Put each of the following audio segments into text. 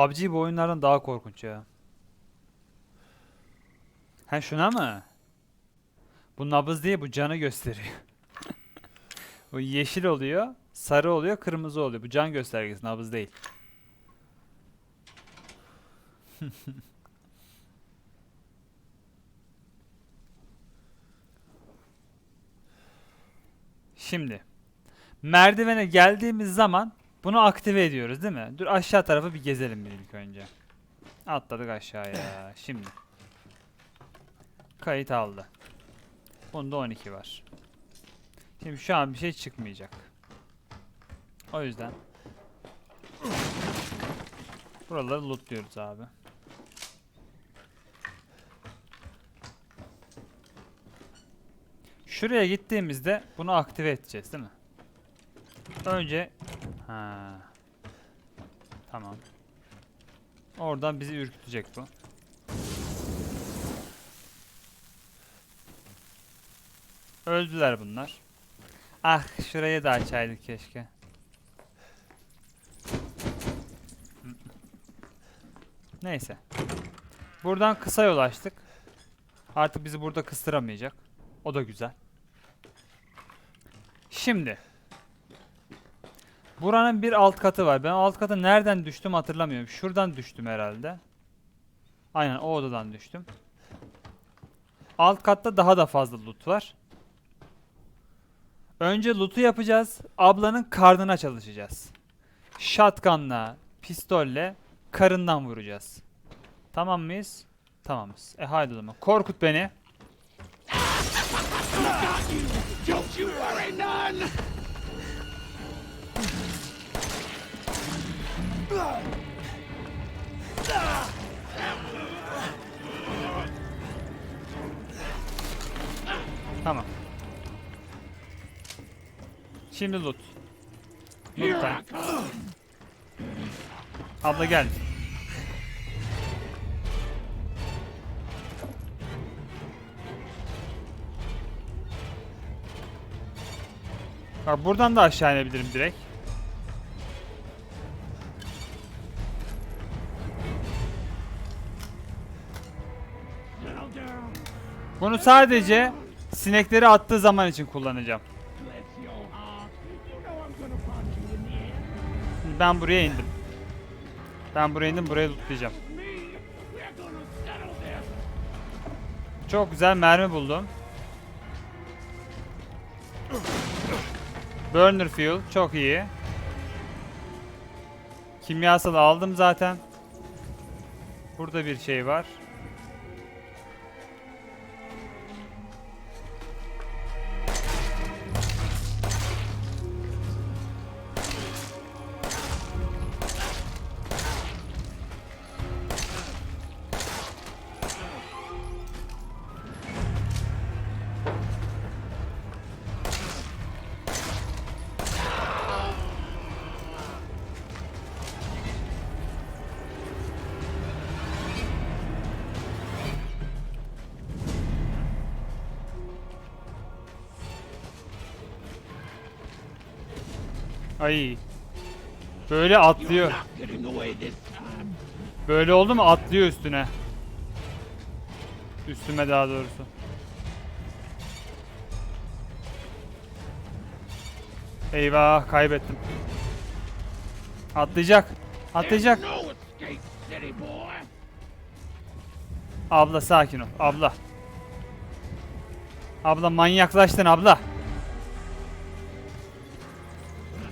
PUBG bu oyunlardan daha korkunç ya. Ha şuna mı? Bu nabız diye bu canı gösteriyor. bu yeşil oluyor, sarı oluyor, kırmızı oluyor. Bu can göstergesi, nabız değil. Şimdi merdivene geldiğimiz zaman bunu aktive ediyoruz değil mi? Dur aşağı tarafı bir gezelim bir ilk önce. Atladık aşağıya. Şimdi. Kayıt aldı. Bunda 12 var. Şimdi şu an bir şey çıkmayacak. O yüzden buraları lootluyoruz abi. Şuraya gittiğimizde bunu aktive edeceğiz değil mi? Önce ha. Tamam. Oradan bizi ürkütecek bu. Öldüler bunlar. Ah şurayı da açaydık keşke. Neyse. Buradan kısa yol açtık. Artık bizi burada kıstıramayacak. O da güzel. Şimdi. Buranın bir alt katı var. Ben alt kata nereden düştüm hatırlamıyorum. Şuradan düştüm herhalde. Aynen o odadan düştüm. Alt katta daha da fazla loot var. Önce loot'u yapacağız. Ablanın karnına çalışacağız. Shotgun'la, pistolle karından vuracağız. Tamam mıyız? Tamamız. E haydi o zaman. Korkut beni. Don't you worry none! Tamam. Şimdi loot. Loot! Abla gel. Bak buradan da aşağı inebilirim direkt. Bunu sadece sinekleri attığı zaman için kullanacağım. Ben buraya indim. Ben buraya indim, buraya this. Çok güzel mermi buldum. Burner fuel çok iyi. Kimyasal aldım zaten. Burada bir şey var. Ay. Böyle atlıyor. Böyle oldu mu atlıyor üstüne. Üstüme daha doğrusu. Eyvah kaybettim. Atlayacak. Atlayacak. Abla sakin ol. Abla. Abla manyaklaştın abla.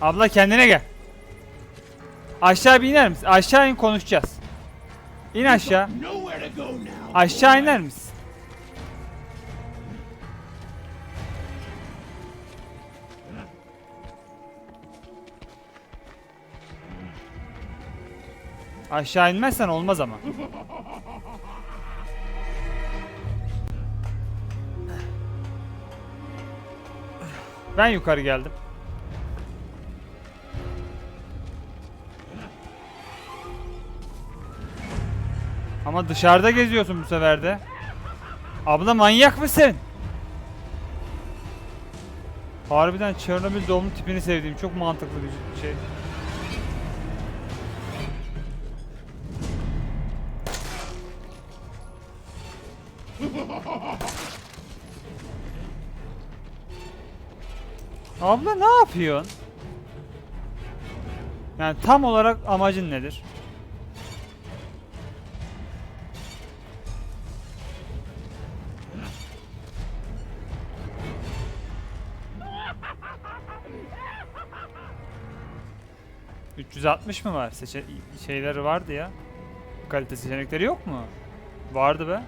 Abla kendine gel. Aşağı bir iner misin? Aşağı in konuşacağız. İn aşağı. Aşağı iner misin? Aşağı inmezsen olmaz ama. Ben yukarı geldim. Ama dışarıda geziyorsun bu sefer de. Abla manyak mısın? Harbiden Çernobil doğumlu tipini sevdiğim çok mantıklı bir şey. Abla ne yapıyorsun? Yani tam olarak amacın nedir? ...360 mı var? Seçe şeyleri vardı ya. Kalite seçenekleri yok mu? Vardı be.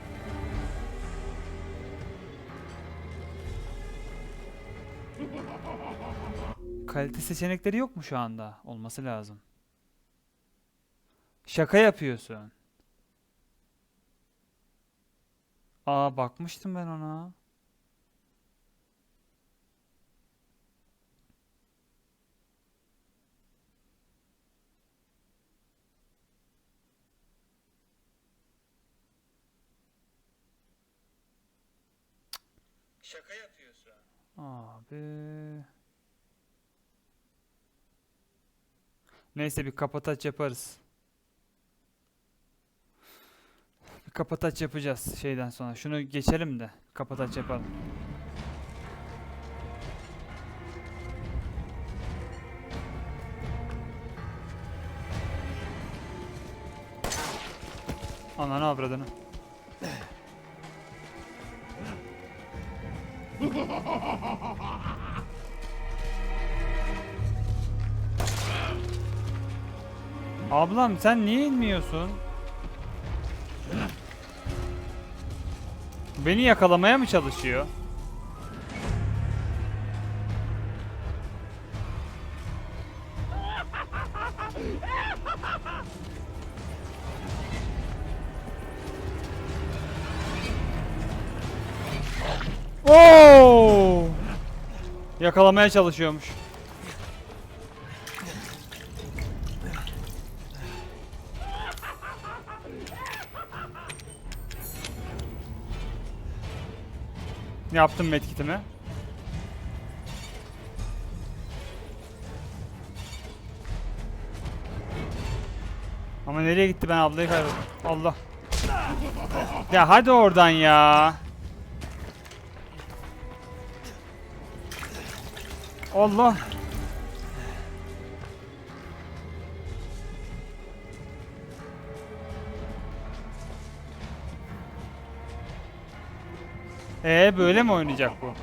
Kalite seçenekleri yok mu şu anda? Olması lazım. Şaka yapıyorsun. Aa bakmıştım ben ona. Şaka yapıyorsun. Abi. Neyse bir kapataç yaparız. Bir kapataç yapacağız şeyden sonra. Şunu geçelim de kapataç yapalım. Ananı avradını. Ablam sen niye inmiyorsun? Beni yakalamaya mı çalışıyor? Oo! Yakalamaya çalışıyormuş. Yaptım medkitimi. Ama nereye gitti ben ablayı kaybettim. Allah. Ya hadi oradan ya. Allah. Ee böyle mi oynayacak bu?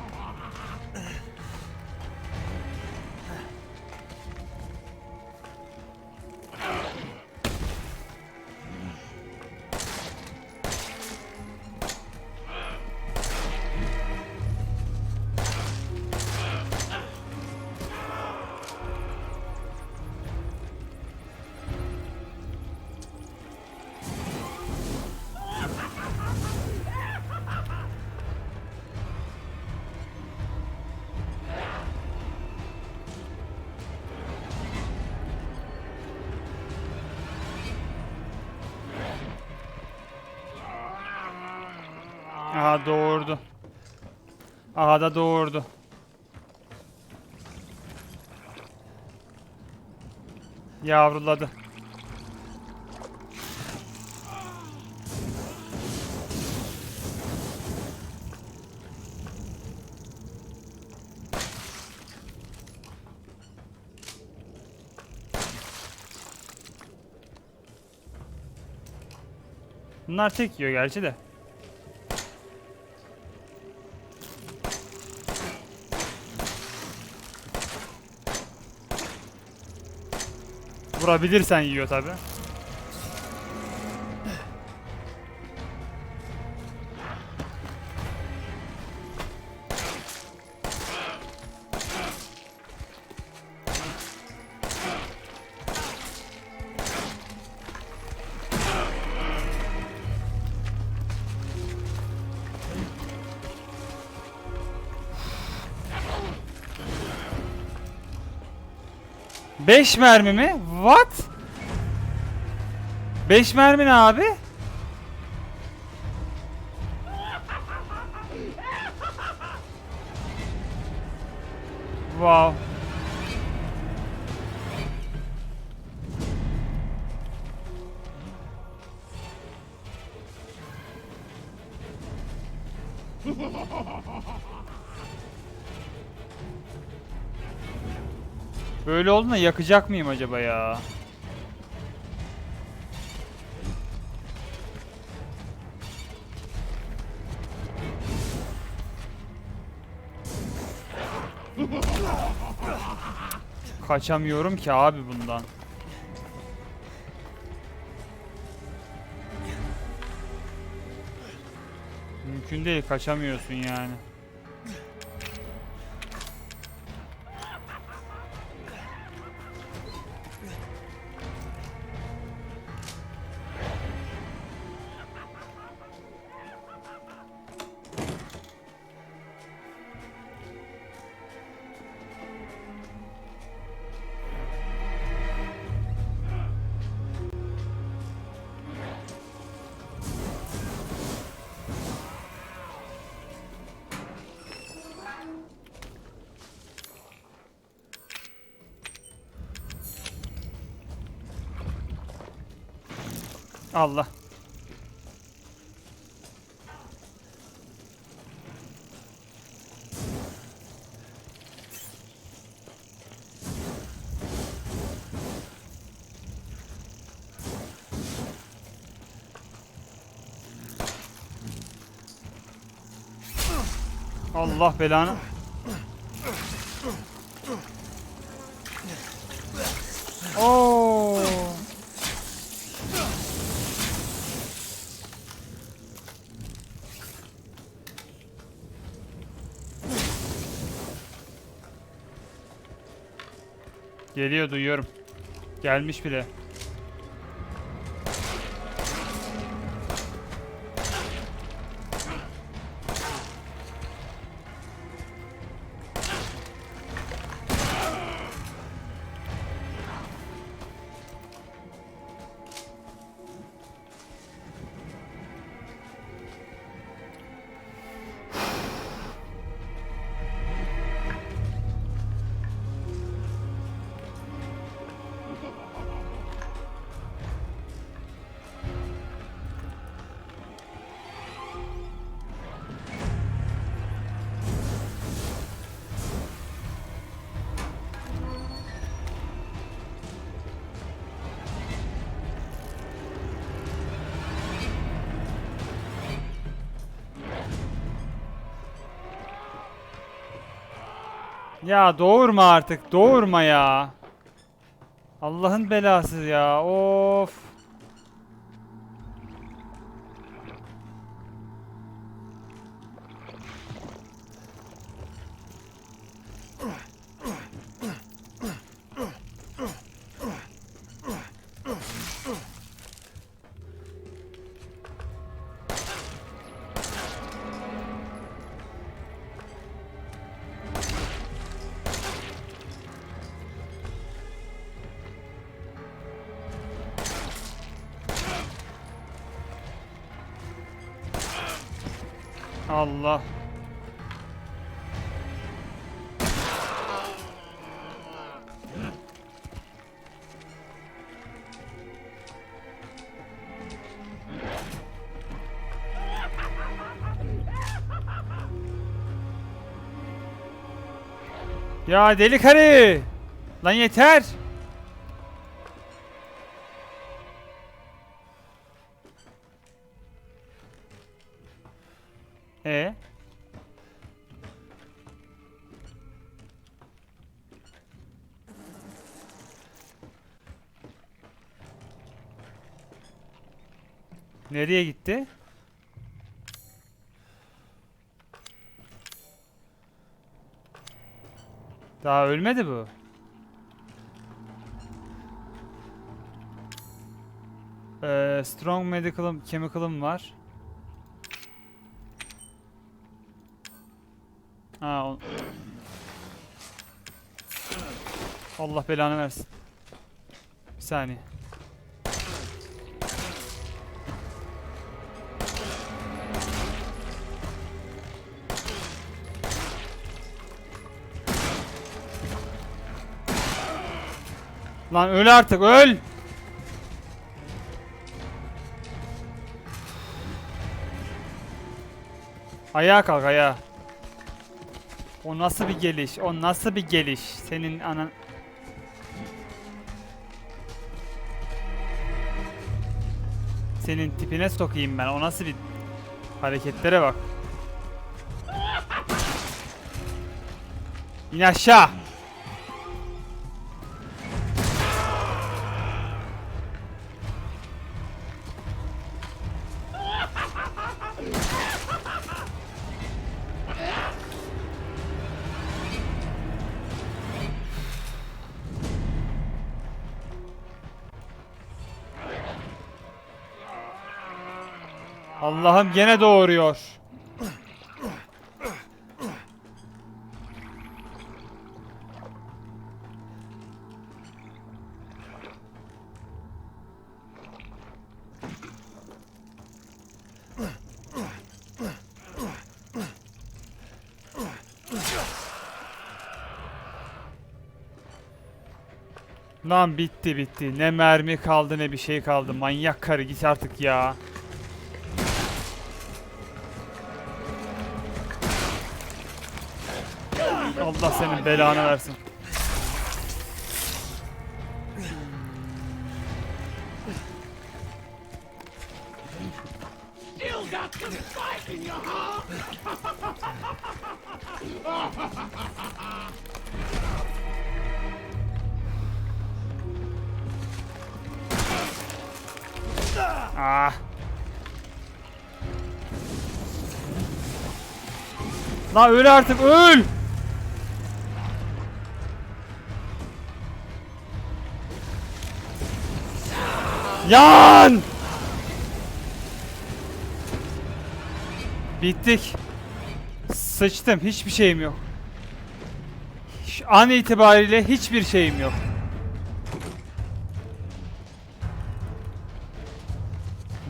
Aha doğurdu. Aha da doğurdu. Yavruladı. Bunlar tek yiyor gerçi de. Vurabilirsen yiyor tabi. Beş mermi mi? What? Beş mermi ne abi? Wow. Böyle olduğunda yakacak mıyım acaba ya? Kaçamıyorum ki abi bundan. Mümkün değil kaçamıyorsun yani. Allah. Allah belanı. Geliyor duyuyorum. Gelmiş bile. Ya doğurma artık. Doğurma ya. Allah'ın belası ya. Of. Allah. Ya deli karı. Lan yeter. Gitti? Daha ölmedi bu. Ee, strong medical'ım, chemical'ım var. Ha, o- Allah belanı versin. Bir saniye. Lan öl artık öl. Ayağa kalk ayağa. O nasıl bir geliş? O nasıl bir geliş? Senin anan... Senin tipine sokayım ben. O nasıl bir... Hareketlere bak. İn aşağı. Allah'ım gene doğuruyor. Lan bitti bitti. Ne mermi kaldı ne bir şey kaldı. Manyak karı git artık ya. Allah senin belanı versin. Ah. La öl artık öl. Yan. Bittik. Sıçtım. Hiçbir şeyim yok. Şu an itibariyle hiçbir şeyim yok.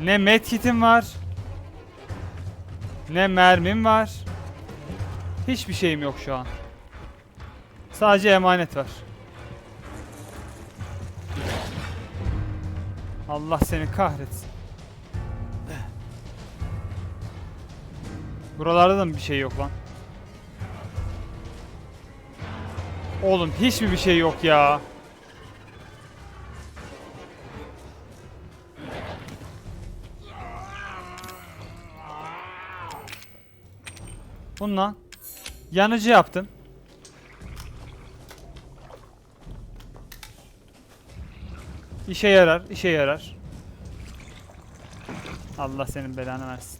Ne medkit'im var. Ne mermim var. Hiçbir şeyim yok şu an. Sadece emanet var. Allah seni kahretsin. Buralarda da mı bir şey yok lan? Oğlum hiç mi bir şey yok ya? Bununla yanıcı yaptım. İşe yarar, işe yarar. Allah senin belanı versin.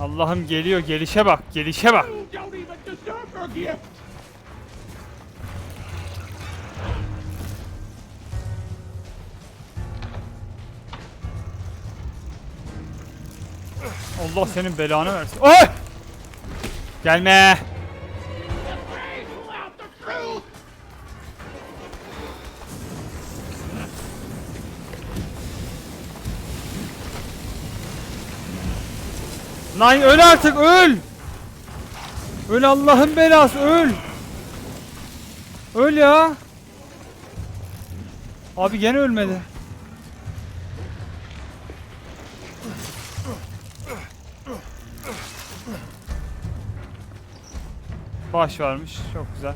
Allah'ım geliyor, gelişe bak, gelişe bak. Allah senin belanı versin. Oy! Gelme. Lan öl artık öl. Öl Allah'ın belası öl. Öl ya. Abi gene ölmedi. Baş varmış. Çok güzel.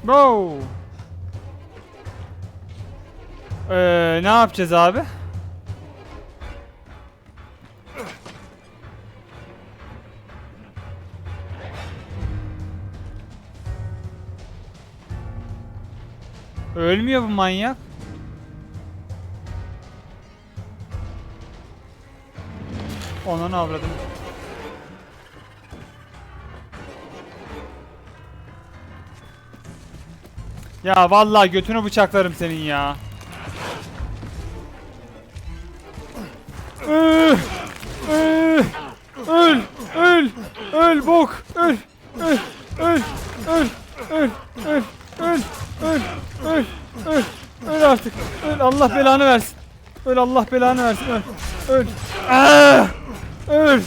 Wow. Ee, ne yapacağız abi? Ölmüyor bu manyak. Onun avradım. Ya vallahi götünü bıçaklarım senin ya. Üh! Öl! Öl! Öl bok! Öl! Öl! Öl! Öl! Öl! Öl! Öl! Öl! Öl! Öl! Öl artık! Öl! Allah belanı versin! Öl Allah belanı versin öl. Öl. Aa! Öl.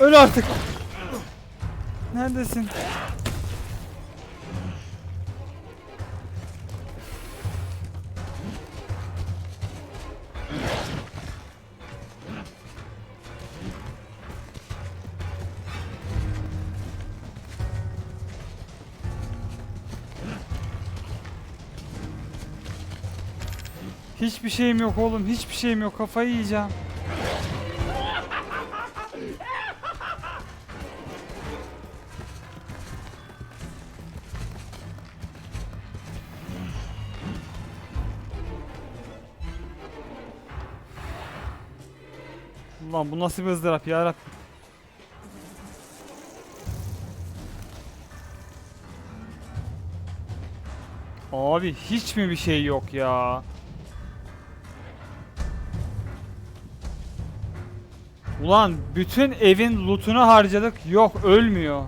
Öl artık. Neredesin? Hiçbir şeyim yok oğlum. Hiçbir şeyim yok. Kafayı yiyeceğim. Ulan bu nasıl bir ızdırap ya Rabbim. Abi hiç mi bir şey yok ya? Ulan bütün evin lootunu harcadık. Yok ölmüyor.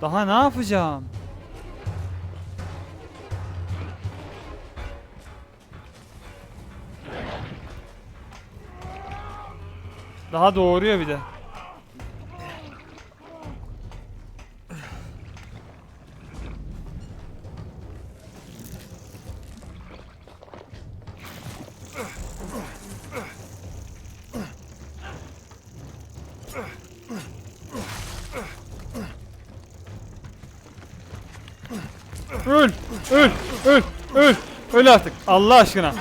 Daha ne yapacağım? Daha doğuruyor bir de. Öl! Öl! Öl! Öl! Öl artık. Allah aşkına.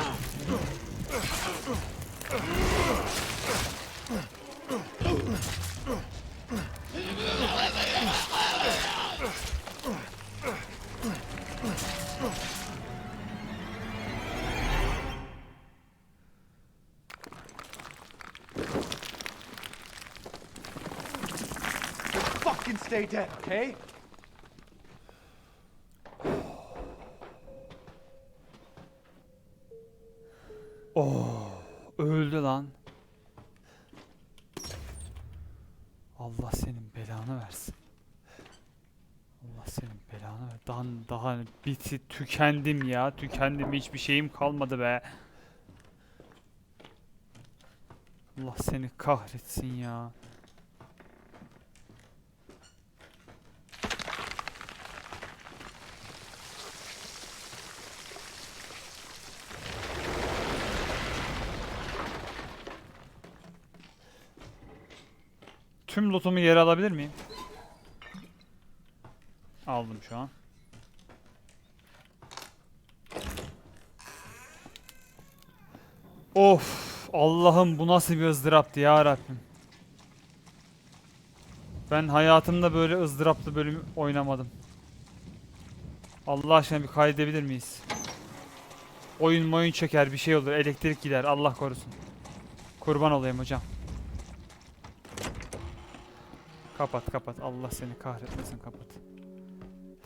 fucking stay dead, okay? Biti tükendim ya. Tükendim hiçbir şeyim kalmadı be. Allah seni kahretsin ya. Tüm lootumu geri alabilir miyim? Aldım şu an. Of Allah'ım bu nasıl bir ızdıraptı ya Rabbim. Ben hayatımda böyle ızdıraplı bölüm oynamadım. Allah aşkına bir kaydedebilir miyiz? Oyun oyun çöker bir şey olur elektrik gider Allah korusun. Kurban olayım hocam. Kapat kapat. Allah seni kahretmesin kapat.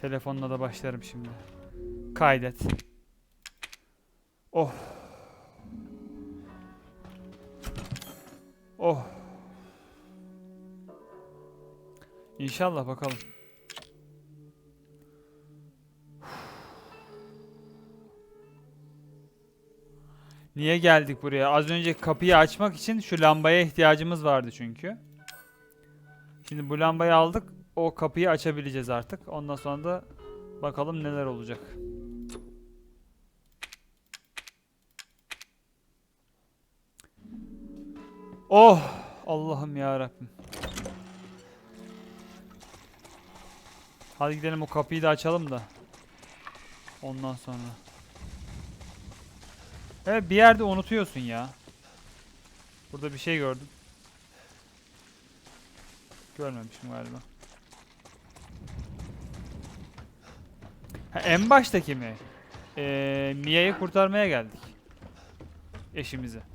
Telefonla da başlarım şimdi. Kaydet. Oh. Oh. İnşallah bakalım. Niye geldik buraya? Az önce kapıyı açmak için şu lambaya ihtiyacımız vardı çünkü. Şimdi bu lambayı aldık. O kapıyı açabileceğiz artık. Ondan sonra da bakalım neler olacak. Oh! Allah'ım ya Rabbim. Hadi gidelim o kapıyı da açalım da. Ondan sonra. Evet bir yerde unutuyorsun ya. Burada bir şey gördüm. Görmemişim galiba. Ha, en baştaki mi? Ee, Mia'yı kurtarmaya geldik. Eşimizi.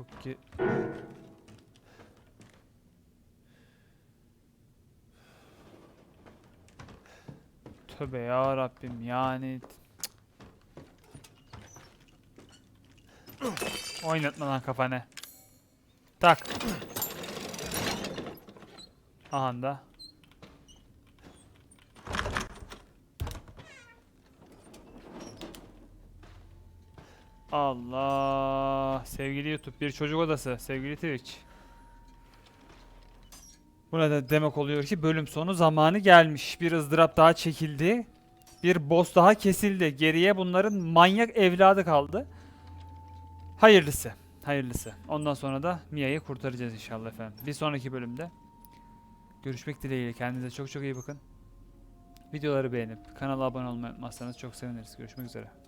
çok ki... Tövbe ya Rabbim yani. Oynatma lan kafanı. Tak. Aha da. Allah. Sevgili YouTube bir çocuk odası. Sevgili Twitch. Buna da demek oluyor ki bölüm sonu zamanı gelmiş. Bir ızdırap daha çekildi. Bir boss daha kesildi. Geriye bunların manyak evladı kaldı. Hayırlısı. Hayırlısı. Ondan sonra da Mia'yı kurtaracağız inşallah efendim. Bir sonraki bölümde görüşmek dileğiyle. Kendinize çok çok iyi bakın. Videoları beğenip kanala abone olmayı unutmazsanız çok seviniriz. Görüşmek üzere.